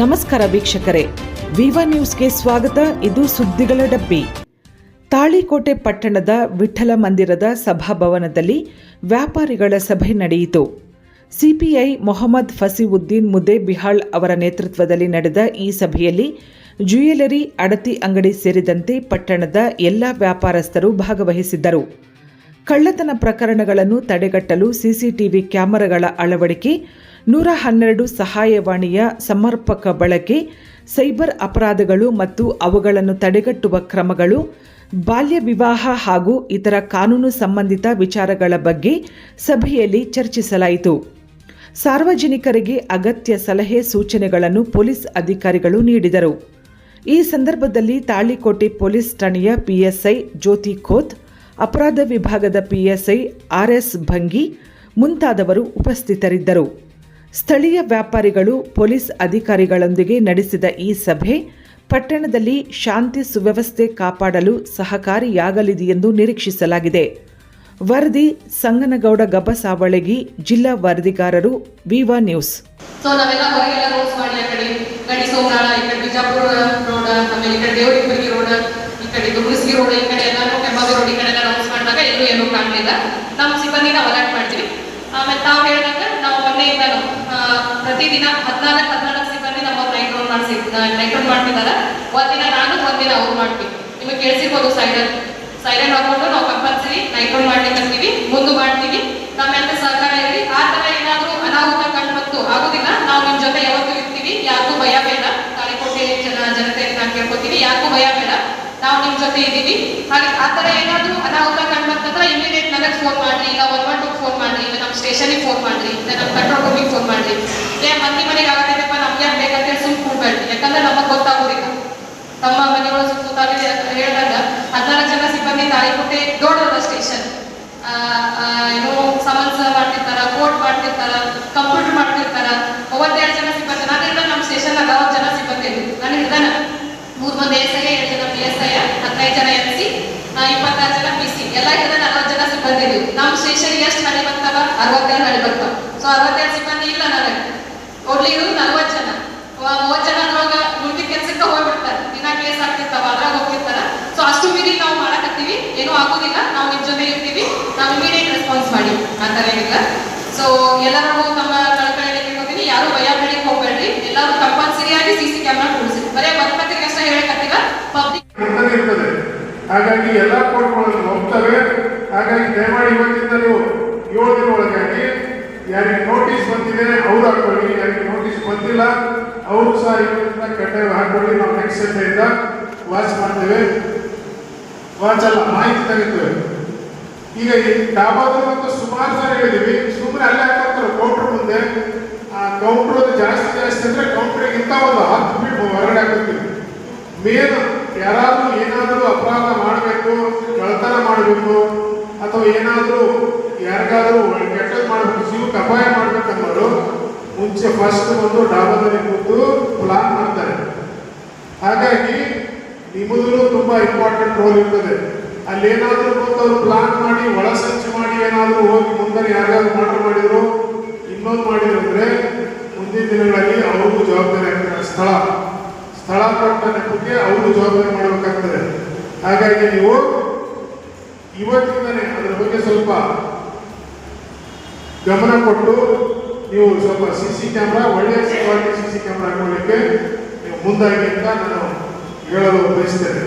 ನಮಸ್ಕಾರ ವೀಕ್ಷಕರೇ. ವಿವಾ ನ್ಯೂಸ್ಗೆ ಸ್ವಾಗತ. ಇದು ಸುದ್ದಿಗಳ ಡಬ್ಬಿ. ತಾಳಿಕೋಟೆ ಪಟ್ಟಣದ ವಿಠಲ ಮಂದಿರದ ಸಭಾಭವನದಲ್ಲಿ ವ್ಯಾಪಾರಿಗಳ ಸಭೆ ನಡೆಯಿತು. ಸಿಪಿಐ ಮೊಹಮ್ಮದ್ ಫಸೀವುದ್ದೀನ್ ಮುದ್ದೇಬಿಹಾಳ್ ಅವರ ನೇತೃತ್ವದಲ್ಲಿ ನಡೆದ ಈ ಸಭೆಯಲ್ಲಿ ಜ್ಯುವೆಲರಿ ಅಡತಿ ಅಂಗಡಿ ಸೇರಿದಂತೆ ಪಟ್ಟಣದ ಎಲ್ಲ ವ್ಯಾಪಾರಸ್ಥರು ಭಾಗವಹಿಸಿದ್ದರು. ಕಳ್ಳತನ ಪ್ರಕರಣಗಳನ್ನು ತಡೆಗಟ್ಟಲು ಸಿಸಿಟಿವಿ ಕ್ಯಾಮೆರಾಗಳ ಅಳವಡಿಕೆ ನೂರ ಹನ್ನೆರಡು ಸಹಾಯವಾಣಿಯ ಸಮರ್ಪಕ ಬಳಕೆ, ಸೈಬರ್ ಅಪರಾಧಗಳು ಮತ್ತು ಅವುಗಳನ್ನು ತಡೆಗಟ್ಟುವ ಕ್ರಮಗಳು, ಬಾಲ್ಯ ವಿವಾಹ ಹಾಗೂ ಇತರ ಕಾನೂನು ಸಂಬಂಧಿತ ವಿಚಾರಗಳ ಬಗ್ಗೆ ಸಭೆಯಲ್ಲಿ ಚರ್ಚಿಸಲಾಯಿತು. ಸಾರ್ವಜನಿಕರಿಗೆ ಅಗತ್ಯ ಸಲಹೆ ಸೂಚನೆಗಳನ್ನು ಪೊಲೀಸ್ ಅಧಿಕಾರಿಗಳು ನೀಡಿದರು. ಈ ಸಂದರ್ಭದಲ್ಲಿ ತಾಳಿಕೋಟೆ ಪೊಲೀಸ್ ಠಾಣೆಯ ಪಿಎಸ್ಐ ಜ್ಯೋತಿ ಖೋತ್, ಅಪರಾಧ ವಿಭಾಗದ ಪಿಎಸ್ಐ ಆರ್ಎಸ್ ಭಂಗಿ ಮುಂತಾದವರು ಉಪಸ್ಥಿತರಿದ್ದರು. ಸ್ಥಳೀಯ ವ್ಯಾಪಾರಿಗಳು, ಪೊಲೀಸ್ ಅಧಿಕಾರಿಗಳೊಂದಿಗೆ ನಡೆಸಿದ ಈ ಸಭೆ ಪಟ್ಟಣದಲ್ಲಿ ಶಾಂತಿ ಸುವ್ಯವಸ್ಥೆ ಕಾಪಾಡಲು ಸಹಕಾರಿಯಾಗಲಿದೆ ಎಂದು ನಿರೀಕ್ಷಿಸಲಾಗಿದೆ. ವರದಿ ಸಂಗನಗೌಡ ಗಬ್ಬಸಾವಳಗಿ ಜಿಲ್ಲಾ ವರದಿಗಾರರು, ವಿವಾ ನ್ಯೂಸ್. ಆಮೇಲೆ ರೋಡ್ ತಾವು ಹೇಳಿದಾಗ ನಾವು ಪ್ರತಿದಿನ ಹದಿನಾಲ್ಕು ಹದಿನಾಲ್ಕು ಸಿಬ್ಬಂದಿ ನಮ್ಮ ನೈಟ್ ರೌಂಡ್ ಮಾಡಿಸಿ ನೈಟ್ ರೌಂಡ್ ಮಾಡ್ತಿದ್ದಾರೆ. ಒಂದಿನ ನಾನು, ಒಂದಿನ ಅವ್ರು ಮಾಡ್ತೀವಿ. ನಿಮಗೆ ಕೇಳಿಸಿರ್ಬೋದು ಸೈಡಲ್. ಸೈಲೆಂಟ್ ಹಾಕೊಂಡು ನಾವು ಕಂಪಲ್ಸರಿ ನೈಟ್ರೋಲ್ ಮಾಡ್ಲಿಕ್ಕೆ ಅಂತೀವಿ ಮುಂದೆ ಮಾಡ್ತೀವಿ. ನಮ್ಮೆಲ್ಲ ಸಹಕಾರ ಇರಲಿ. ಆ ಥರ ಏನಾದರೂ ಅನಾಹುತ ಕಂಡು ಬಂತು, ಆಗುದಿಲ್ಲ. ನಾವು ನಿಮ್ಮ ಜೊತೆ ಯಾವತ್ತೂ ಇರ್ತೀವಿ. ಯಾರಿಗೂ ಭಯ ಬೇಡ. ತಾಳಿಕೋಟೆ ಜನ, ಜನತೆ ನಾನು ಕೇಳ್ಕೊತೀವಿ ಯಾರಿಗೂ ಭಯ ಬೇಡ. ನಾವು ನಿಮ್ಮ ಜೊತೆ ಇದ್ದೀವಿ. ಹಾಗೆ ಆ ಥರ ಏನಾದರೂ ಅನಾಹುತ ಕಂಡು ಬಂತಂದ್ರೆ ಇಮಿಡಿಯೇಟ್ ನನಗೆ ಫೋನ್ ಮಾಡಿ ಇಲ್ಲ ಒನ್ ಒನ್ ಟು ಫೋನ್ ನಮ್ಮ ಸ್ಟೇಷನಿಗೆ ಫೋನ್ ಮಾಡ್ರಿ ನಮ್ಮ ಕಂಟ್ರೋಲ್ ರೂಮಿಗೆ ಫೋನ್ ಮಾಡ್ರಿ. ಏ ಮಂದಿ ಮನೆಗೆ ಆಗತ್ತೈತಪ್ಪ ನಮ್ಗೆ ಯಾಕೆ ಬೇಕಂತೇಳಿ ಸುಮ್ಮನೆ ಕೂಡ್ಬೇಡ್ರಿ ಯಾಕಂದ್ರೆ ನಮಗೆ ಗೊತ್ತಾಗೋದಿಲ್ಲ. ತಮ್ಮ ಮನೆಗಳು ಅಂತ ಹೇಳಿದಾಗ ಹದಿನಾಲ್ಕು ಜನ ಸಿಬ್ಬಂದಿ ತಾಳಿಕೋಟೆ ದೊಡ್ಡದ ಸ್ಟೇಷನ್. ಏನು ಸಮನ್ಸ್ ಮಾಡ್ತಿರ್ತಾರ ಕೋರ್ಟ್ ಮಾಡ್ತಿರ್ತಾರ, ಕಂಪ್ಯೂಟರ್ ಮಾಡ್ತಿರ್ತಾರ. ಮೂವತ್ತೆರಡು ಜನ ಸಿಬ್ಬಂದಿ ನಾನಿಲ್ಲ ನಮ್ಮ ಸ್ಟೇಷನ್ದಾಗ ಅವತ್ತು ಜನ ಸಿಬ್ಬಂದಿ ನಾನು ಹಿಡ್ದಾನ ಮೂರು ಮಂದಿ ಎಸ್ ಐ, ಎರಡು ಜನ ಪಿ ಎಸ್ ಐ, ಹದಿನೈದು ಜನ ಎಂ ಸಿ ಇಪ್ಪತ್ತಾರು ಜನ ಪಿ ಸಿ. ಎಲ್ಲ ಹಿಡ್ದ ನಲವತ್ತು ಜನ ಸಿಬ್ಬಂದಿ ನಮ್ಮ ಸ್ಟೇಷನ್ ಎಷ್ಟು ಬರ್ತಾವ ಅರವತ್ತೆರಡು ಹಳಿ ಬರ್ತಾವ ಸೊ ಅರವತ್ತೆರಡು ಸಿಬ್ಬಂದಿ ಇಲ್ಲ ನನಗೆ ಒಡ್ಲಿ ಇರೋದು ನಲ್ವತ್ತು ಜನ. ಮೂವತ್ತು ಜನ ಅದ್ರೊಳಗ ಡ್ಯೂಟಿ ಕೆಲ್ಸಕ್ಕೆ ಹೋಗ್ಬಿಡ್ತಾರೆ. ದಿನ ಕೇಸ್ ಆಗ್ತಿರ್ತಾವ, ಅದ್ರಾಗ ಹೋಗ್ತಿರ್ತಾರ. ಸೊ ಅಷ್ಟು ಮೀರಿ ನಾವು ಮಾಡಕತ್ತೀವಿ. ಏನೂ ಆಗೋದಿಲ್ಲ. ನಾವು ನಿಮ್ ಜೊತೆ ಇರ್ತೀವಿ. ನಾವು ಇಮಿಡಿಯೇಟ್ ರೆಸ್ಪಾನ್ಸ್ ಮಾಡಿ. ಆ ಥರ ಏನಿಲ್ಲ. ಸೊ ಎಲ್ಲರಿಗೂ ತಮ್ಮ ಕಳಕಳಿ ಹೋಗ್ತೀನಿ ಯಾರು ಭಯ ಬೆಳಿಗ್ಗೆ ಹೋಗ್ಬೇಡ್ರಿ. ಎಲ್ಲರೂ ಕಂಪಲ್ಸರಿ ಆಗಿ ಸಿ ಸಿ ಕ್ಯಾಮ್ರಾ ಕೂಡಿಸಿ ಬರೀ ಬರ್ಪತ್ತಿಗೆ ಅಷ್ಟೇ ಹೇಳಕತ್ತೀವ? ಪಬ್ಲಿಕ್ ಹಾಗಾಗಿ ಎಲ್ಲ ಕೋರ್ಟ್ಗಳಲ್ಲಿ ಹೋಗ್ತವೆ ಹಾಗಾಗಿ ದಯಮಾಡಿ ಇವತ್ತಿಂದ ನೀವು ಏಳು ದಿನ ಒಳಗಾಗಿ ಯಾರಿಗೆ ನೋಟಿಸ್ ಬಂದಿದೆ, ಅವ್ರು ಹಾಕೊಳ್ಳಿ ಯಾರಿಗೆ ನೋಟಿಸ್ ಬಂದಿಲ್ಲ, ಅವರು ಸಹ ಇವರಿಂದ ಕಡ್ಡಾಯ ಹಾಕೊಳ್ಳಿ ನಾವು ನೆಕ್ಸ್ಟ್ ಸಂಡೆಯಿಂದ ವಾಚ್ ಮಾಡ್ತೇವೆ. ವಾಚ್ ಅಲ್ಲ, ಮಾಹಿತಿ ತೆಗಿತೇವೆ ಈಗ ಈ ಡಾಬಾದಲ್ಲಿ ಮತ್ತು ಸುಮಾರು ಸಾರಿ ಹೇಳಿದೀವಿ ಸುಮ್ಮನೆ ಅಲ್ಲೇ ಹಾಕೋತಾರೆ ಕೌಂಟರ್ ಮುಂದೆ. ಆ ಕೌಂಟರ್ ಜಾಸ್ತಿ ಜಾಸ್ತಿ ಅಂದ್ರೆ ಕೌಂಟರ್ಗಿಂತ ಒಂದು ಹತ್ತು ಫೀಟ್ ಹೊರಗಡೆ ಹಾಕೋತೀವಿ ಮೇನ್ ಯಾರಾದರೂ ಏನಾದರೂ ಅಪರಾಧ ಮಾಡಬೇಕು ಕಳ್ತನ ಮಾಡಬೇಕು, ಅಥವಾ ಏನಾದರೂ ಯಾರಿಗಾದ್ರೂ ಕೆಟ್ಟದ್ದು ಮಾಡಬೇಕು ಜೀವಕ್ಕೆ ಅಪಾಯ ಮಾಡ್ಬೇಕು ಅನ್ನೋರು ಮುಂಚೆ ಫಸ್ಟ್ ಬಂದು ಡಾಬಾದಲ್ಲಿ ಕೂತು ಪ್ಲಾನ್ ಮಾಡ್ತಾರೆ. ಹಾಗಾಗಿ ನಿಮ್ಮದೂ ತುಂಬ ಇಂಪಾರ್ಟೆಂಟ್ ರೋಲ್ ಇರ್ತದೆ. ಅಲ್ಲೇನಾದರೂ ಬಂದು ಅವ್ರು ಪ್ಲಾನ್ ಮಾಡಿ, ಒಳ ಸಂಚು ಮಾಡಿ ಏನಾದರೂ ಹೋಗಿ ಮುಂದೆ ಯಾರಿಗಾದ್ರು ಮರ್ಡರ್ ಮಾಡಿದ್ರು, ಇನ್ನೊಂದು ಮಾಡಿದ್ರು ಅಂದರೆ ಮುಂದಿನ ದಿನಗಳಲ್ಲಿ ಅವ್ರಿಗೂ ಜವಾಬ್ದಾರಿ ಆಗ್ತಾರೆ ಸ್ಥಳ ಸ್ಥಳ ಕೊಟ್ಟ ನೆಪಕ್ಕೆ ಅವರು ಜವಾಬ್ದಾರಿ ಮಾಡಬೇಕಾಗ್ತದೆ. ಹಾಗಾಗಿ ನೀವು ಇವತ್ತಿಂದನೇ ಅದರ ಬಗ್ಗೆ ಸ್ವಲ್ಪ ಗಮನ ಕೊಟ್ಟು ನೀವು ಸ್ವಲ್ಪ ಸಿ ಸಿ ಕ್ಯಾಮ್ರಾ ಒಳ್ಳೆಯ ಕ್ವಾಲಿಟಿ ಸಿ ಸಿ ಕ್ಯಾಮ್ರಾ ಹಾಕೊಳ್ಳಿಕ್ಕೆ ನೀವು ಮುಂದಾಗಿ ಅಂತ ನಾನು ಹೇಳಲು ಬಯಸ್ತೇನೆ.